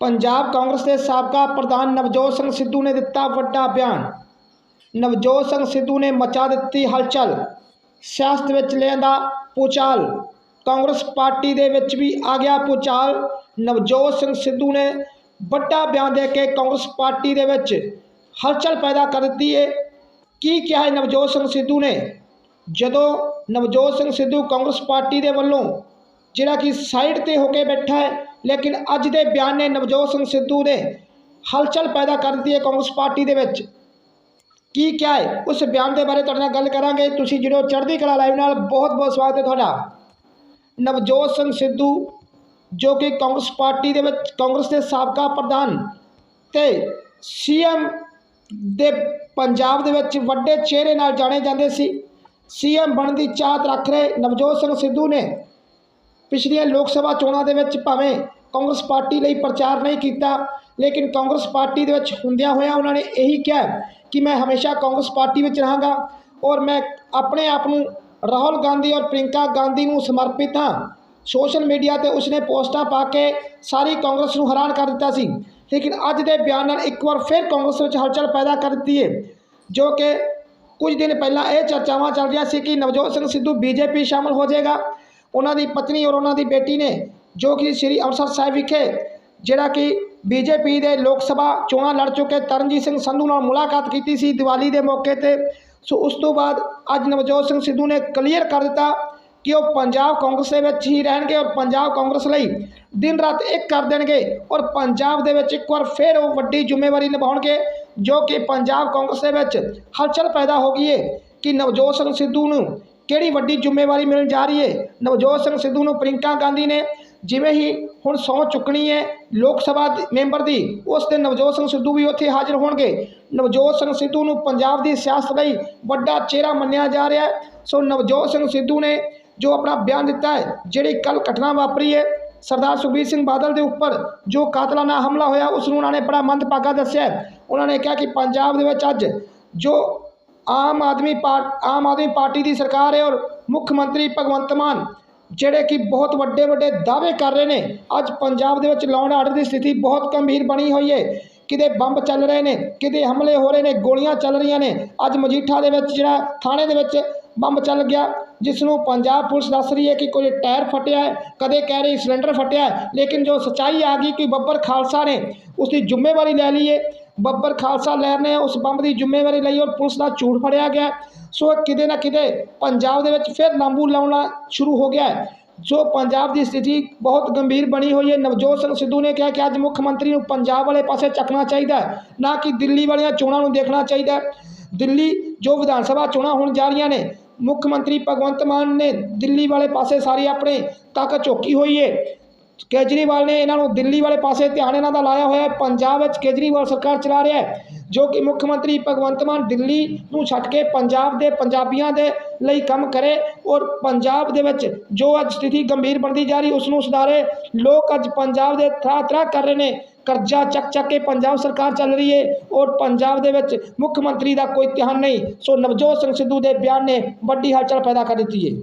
ਪੰਜਾਬ ਕਾਂਗਰਸ ਦੇ ਸਾਬਕਾ ਪ੍ਰਧਾਨ ਨਵਜੋਤ ਸਿੰਘ ਸਿੱਧੂ ਨੇ ਦਿੱਤਾ ਵੱਡਾ ਬਿਆਨ ਨਵਜੋਤ ਸਿੰਘ ਸਿੱਧੂ ਨੇ ਮਚਾ ਦਿੱਤੀ ਹਲਚਲ ਸਿਆਸਤ ਵਿੱਚ ਲਿਆਂਦਾ ਭੂਚਾਲ ਕਾਂਗਰਸ ਪਾਰਟੀ ਦੇ ਵਿੱਚ ਵੀ ਆ ਗਿਆ ਭੂਚਾਲ ਨਵਜੋਤ ਸਿੰਘ ਸਿੱਧੂ ਨੇ ਵੱਡਾ ਬਿਆਨ ਦੇ ਕੇ ਕਾਂਗਰਸ ਪਾਰਟੀ ਦੇ ਵਿੱਚ ਹਲਚਲ ਪੈਦਾ ਕਰ ਦਿੱਤੀ ਹੈ ਕੀ ਕਿਹਾ ਹੈ ਨਵਜੋਤ ਸਿੰਘ ਸਿੱਧੂ ਨੇ ਜਦੋਂ ਨਵਜੋਤ ਸਿੰਘ ਸਿੱਧੂ ਕਾਂਗਰਸ ਪਾਰਟੀ ਦੇ ਵੱਲੋਂ ਜਿਹੜਾ ਕਿ ਸਾਈਡ ਤੇ ਹੋ ਕੇ ਬੈਠਾ ਹੈ, ਲੇਕਿਨ ਅੱਜ ਦੇ ਬਿਆਨ ਨੇ ਨਵਜੋਤ ਸਿੰਘ ਸਿੱਧੂ ਨੇ ਹਲਚਲ ਪੈਦਾ ਕਰ ਦਿੱਤੀ ਹੈ ਕਾਂਗਰਸ ਪਾਰਟੀ ਦੇ ਵਿੱਚ। ਕੀ ਕਿਹਾ ਹੈ? ਉਸ ਬਿਆਨ ਦੇ ਬਾਰੇ ਤੁਹਾਡੇ ਨਾਲ ਗੱਲ ਕਰਾਂਗੇ। ਤੁਸੀਂ ਜਿਹੜੋ ਚੜ੍ਹਦੀ ਕਲਾ ਲਾਈਵ ਨਾਲ ਬਹੁਤ ਬਹੁਤ ਸਵਾਗਤ ਹੈ ਤੁਹਾਡਾ। ਨਵਜੋਤ ਸਿੰਘ ਸਿੱਧੂ, ਜੋ ਕਿ ਕਾਂਗਰਸ ਪਾਰਟੀ ਦੇ ਵਿੱਚ ਕਾਂਗਰਸ ਦੇ ਸਾਬਕਾ ਪ੍ਰਧਾਨ ਤੇ ਸੀਐਮ ਦੇ ਪੰਜਾਬ ਦੇ ਵਿੱਚ ਵੱਡੇ ਚਿਹਰੇ ਨਾਲ ਜਾਣੇ ਜਾਂਦੇ ਸੀ। ਸੀਐਮ ਬਣਨ ਦੀ ਚਾਹਤ ਰੱਖ ਰਹੇ ਨਵਜੋਤ ਸਿੰਘ ਸਿੱਧੂ ਨੇ ਪਿਛਲੀਆਂ ਲੋਕ ਸਭਾ ਚੋਣਾਂ ਦੇ ਵਿੱਚ ਭਾਵੇਂ ਕਾਂਗਰਸ ਪਾਰਟੀ ਲਈ ਪ੍ਰਚਾਰ ਨਹੀਂ ਕੀਤਾ, ਲੇਕਿਨ ਕਾਂਗਰਸ ਪਾਰਟੀ ਦੇ ਵਿੱਚ ਹੁੰਦਿਆਂ ਹੋਇਆਂ ਉਹਨਾਂ ਨੇ ਇਹੀ ਕਿਹਾ ਕਿ ਮੈਂ ਹਮੇਸ਼ਾ ਕਾਂਗਰਸ ਪਾਰਟੀ ਵਿੱਚ ਰਹਾਂਗਾ ਔਰ ਮੈਂ ਆਪਣੇ ਆਪ ਨੂੰ ਰਾਹੁਲ ਗਾਂਧੀ ਔਰ ਪ੍ਰਿੰਕਾ ਗਾਂਧੀ ਨੂੰ ਸਮਰਪਿਤ ਹਾਂ। ਸੋਸ਼ਲ ਮੀਡੀਆ ਤੇ ਉਸਨੇ ਪੋਸਟਾਂ ਪਾ ਕੇ ਸਾਰੀ ਕਾਂਗਰਸ ਨੂੰ ਹੈਰਾਨ ਕਰ ਦਿੱਤਾ ਸੀ। ਲੇਕਿਨ ਅੱਜ ਦੇ ਬਿਆਨ ਨਾਲ ਇੱਕ ਵਾਰ ਫਿਰ ਕਾਂਗਰਸ ਵਿੱਚ ਹਲਚਲ ਪੈਦਾ ਕਰ ਦਿੱਤੀ ਹੈ ਜੋ ਕਿ ਕੁਝ ਦਿਨ ਪਹਿਲਾਂ ਇਹ ਚਰਚਾਵਾਂ ਚੱਲ ਰਹੀਆਂ ਸੀ ਕਿ ਨਵਜੋਤ ਸਿੰਘ ਸਿੱਧੂ ਬੀਜੇਪੀ ਸ਼ਾਮਲ ਹੋ ਜਾਏਗਾ। ਉਹਨਾਂ ਦੀ ਪਤਨੀ ਔਰ ਉਹਨਾਂ ਦੀ ਬੇਟੀ ਨੇ, ਜੋ ਕਿ ਸ੍ਰੀ ਅੰਮ੍ਰਿਤਸਰ ਸਾਹਿਬ ਵਿਖੇ ਜਿਹੜਾ ਕਿ ਬੀਜੇਪੀ ਦੇ ਲੋਕ ਸਭਾ ਚੋਣਾਂ ਲੜ ਚੁੱਕੇ ਤਰਨਜੀਤ ਸਿੰਘ ਸੰਧੂ ਨਾਲ ਮੁਲਾਕਾਤ ਕੀਤੀ ਸੀ ਦੀਵਾਲੀ ਦੇ ਮੌਕੇ ਤੇ, ਸੋ ਉਸ ਤੋਂ ਬਾਅਦ ਅੱਜ ਨਵਜੋਤ ਸਿੰਘ ਸਿੱਧੂ ਨੇ ਕਲੀਅਰ ਕਰ ਦਿੱਤਾ ਕਿ ਉਹ ਪੰਜਾਬ ਕਾਂਗਰਸ ਦੇ ਵਿੱਚ ਹੀ ਰਹਿਣਗੇ ਔਰ ਪੰਜਾਬ ਕਾਂਗਰਸ ਲਈ ਦਿਨ ਰਾਤ ਇੱਕ ਕਰ ਦੇਣਗੇ ਔਰ ਪੰਜਾਬ ਦੇ ਵਿੱਚ ਇੱਕ ਵਾਰ ਫਿਰ ਉਹ ਵੱਡੀ ਜ਼ਿੰਮੇਵਾਰੀ ਨਿਭਾਉਣਗੇ, ਜੋ ਕਿ ਪੰਜਾਬ ਕਾਂਗਰਸ ਦੇ ਵਿੱਚ ਹਲਚਲ ਪੈਦਾ ਹੋ ਗਈ ਹੈ ਕਿ ਨਵਜੋਤ ਸਿੰਘ ਸਿੱਧੂ ਨੂੰ ਕਿਹੜੀ ਵੱਡੀ ਜ਼ਿੰਮੇਵਾਰੀ ਮਿਲਣ ਜਾ ਰਹੀ ਹੈ? ਨਵਜੋਤ ਸਿੰਘ ਸਿੱਧੂ ਨੂੰ ਪ੍ਰਿੰਕਾ ਗਾਂਧੀ ਨੇ ਜਿਵੇਂ ਹੀ ਹੁਣ ਸਹੁੰ ਚੁੱਕਣੀ ਹੈ ਲੋਕ ਸਭਾ ਮੈਂਬਰ ਦੀ, ਉਸ ਦਿਨ ਨਵਜੋਤ ਸਿੰਘ ਸਿੱਧੂ ਵੀ ਉੱਥੇ ਹਾਜ਼ਰ ਹੋਣਗੇ। ਨਵਜੋਤ ਸਿੰਘ ਸਿੱਧੂ ਨੂੰ ਪੰਜਾਬ ਦੀ ਸਿਆਸਤ ਲਈ ਵੱਡਾ ਚਿਹਰਾ ਮੰਨਿਆ ਜਾ ਰਿਹਾ ਹੈ। ਸੋ ਨਵਜੋਤ ਸਿੰਘ ਸਿੱਧੂ ਨੇ ਜੋ ਆਪਣਾ ਬਿਆਨ ਦਿੱਤਾ ਹੈ, ਜਿਹੜੀ ਕੱਲ ਘਟਨਾ ਵਾਪਰੀ ਹੈ, ਸਰਦਾਰ ਸੁਖਬੀਰ ਸਿੰਘ ਬਾਦਲ ਦੇ ਉੱਪਰ ਜੋ ਕਾਤਲਾਨਾ ਹਮਲਾ ਹੋਇਆ, ਉਸ ਨੂੰ ਉਹਨਾਂ ਨੇ ਬੜਾ ਮੰਦਭਾਗਾ ਦੱਸਿਆ ਉਹਨਾਂ ਨੇ ਕਿਹਾ ਕਿ ਪੰਜਾਬ ਦੇ ਵਿੱਚ ਅੱਜ ਜੋ ਆਮ ਆਦਮੀ ਪਾਰ ਆਮ ਆਦਮੀ ਪਾਰਟੀ ਦੀ ਸਰਕਾਰ ਹੈ ਔਰ ਮੁੱਖ ਮੰਤਰੀ ਭਗਵੰਤ ਮਾਨ, ਜਿਹੜੇ ਕਿ ਬਹੁਤ ਵੱਡੇ ਵੱਡੇ ਦਾਅਵੇ ਕਰ ਰਹੇ ਨੇ, ਅੱਜ ਪੰਜਾਬ ਦੇ ਵਿੱਚ ਲਾਉਣ ਆਰਡਰ ਦੀ ਸਥਿਤੀ ਬਹੁਤ ਗੰਭੀਰ ਬਣੀ ਹੋਈ ਹੈ। ਕਿਤੇ ਬੰਬ ਚੱਲ ਰਹੇ ਨੇ, ਕਿਤੇ ਹਮਲੇ ਹੋ ਰਹੇ ਨੇ, ਗੋਲੀਆਂ ਚੱਲ ਰਹੀਆਂ ਨੇ, ਅੱਜ ਮਜੀਠਾ ਦੇ ਵਿੱਚ ਜਿਹੜਾ ਥਾਣੇ ਦੇ ਵਿੱਚ ਬੰਬ ਚੱਲ ਗਿਆ ਜਿਸ ਨੂੰ ਪੰਜਾਬ ਪੁਲਿਸ ਦੱਸ ਰਹੀ ਹੈ ਕਿ ਕੋਈ ਟਾਇਰ ਫਟਿਆ ਹੈ, ਕਦੇ ਕਹਿ ਰਹੀ ਸਿਲੰਡਰ ਫਟਿਆ ਹੈ, ਲੇਕਿਨ ਜੋ ਸਚਾਈ ਆ ਗਈ ਕਿ ਬੱਬਰ ਖਾਲਸਾ ਨੇ ਉਸ ਦੀ ਜ਼ਿੰਮੇਵਾਰੀ ਲੈ ਲਈ ਹੈ ਬੱਬਰ ਖਾਲਸਾ ਲਹਿਰ ਨੇ ਉਸ ਬੰਬ ਦੀ ਜ਼ਿੰਮੇਵਾਰੀ ਲਈ ਔਰ ਪੁਲਿਸ ਦਾ ਝੂਠ ਫੜਿਆ ਗਿਆ। ਸੋ ਕਿਤੇ ਨਾ ਕਿਤੇ ਪੰਜਾਬ ਦੇ ਵਿੱਚ ਫਿਰ ਲਾਂਬੂ ਲਾਉਣਾ ਸ਼ੁਰੂ ਹੋ ਗਿਆ ਹੈ। ਜੋ ਪੰਜਾਬ ਦੀ ਸਥਿਤੀ ਬਹੁਤ ਗੰਭੀਰ ਬਣੀ ਹੋਈ ਹੈ। ਨਵਜੋਤ ਸਿੰਘ ਸਿੱਧੂ ਨੇ ਕਿਹਾ ਕਿ ਅੱਜ ਮੁੱਖ ਮੰਤਰੀ ਨੂੰ ਪੰਜਾਬ ਵਾਲੇ ਪਾਸੇ ਚੱਕਣਾ ਚਾਹੀਦਾ ਨਾ ਕਿ ਦਿੱਲੀ ਵਾਲੀਆਂ ਚੋਣਾਂ ਨੂੰ ਦੇਖਣਾ ਚਾਹੀਦਾ ਦਿੱਲੀ ਜੋ ਵਿਧਾਨ ਸਭਾ ਚੋਣਾਂ ਹੋਣ ਜਾ ਰਹੀਆਂ ਨੇ, ਮੁੱਖ ਮੰਤਰੀ ਭਗਵੰਤ ਮਾਨ ਨੇ ਦਿੱਲੀ ਵਾਲੇ ਪਾਸੇ ਸਾਰੀ ਆਪਣੇ ਤਾਕਤ ਝੋਕੀ ਹੋਈ ਹੈ। ਕੇਜਰੀਵਾਲ ਨੇ ਇਹਨਾਂ ਨੂੰ ਦਿੱਲੀ ਵਾਲੇ ਪਾਸੇ ਧਿਆਨ ਇਹਨਾਂ ਦਾ ਲਾਇਆ ਹੋਇਆ ਹੈ। ਪੰਜਾਬ ਵਿੱਚ ਕੇਜਰੀਵਾਲ ਸਰਕਾਰ ਚਲਾ ਰਿਹਾ ਹੈ, ਜੋ ਕਿ ਮੁੱਖ ਮੰਤਰੀ ਭਗਵੰਤ ਮਾਨ ਦਿੱਲੀ ਨੂੰ ਛੱਡ ਕੇ ਪੰਜਾਬ ਦੇ ਪੰਜਾਬੀਆਂ ਦੇ ਲਈ ਕੰਮ ਕਰੇ ਔਰ ਪੰਜਾਬ ਦੇ ਵਿੱਚ ਜੋ ਅੱਜ ਸਥਿਤੀ ਗੰਭੀਰ ਬਣਦੀ ਜਾ ਰਹੀ ਉਸ ਨੂੰ ਸੁਧਾਰੇ। ਲੋਕ ਅੱਜ ਪੰਜਾਬ ਦੇ ਥਰਾ ਥਰਾ ਕਰ ਰਹੇ ਨੇ। ਕਰਜ਼ਾ ਚੱਕ ਚੱਕ ਕੇ ਪੰਜਾਬ ਸਰਕਾਰ ਚੱਲ ਰਹੀ ਹੈ ਔਰ ਪੰਜਾਬ ਦੇ ਵਿੱਚ ਮੁੱਖ ਮੰਤਰੀ ਦਾ ਕੋਈ ਧਿਆਨ ਨਹੀਂ। ਸੋ ਨਵਜੋਤ ਸਿੰਘ ਸਿੱਧੂ ਦੇ ਬਿਆਨ ਨੇ ਵੱਡੀ ਹਲਚਲ ਪੈਦਾ ਕਰ ਦਿੱਤੀ ਹੈ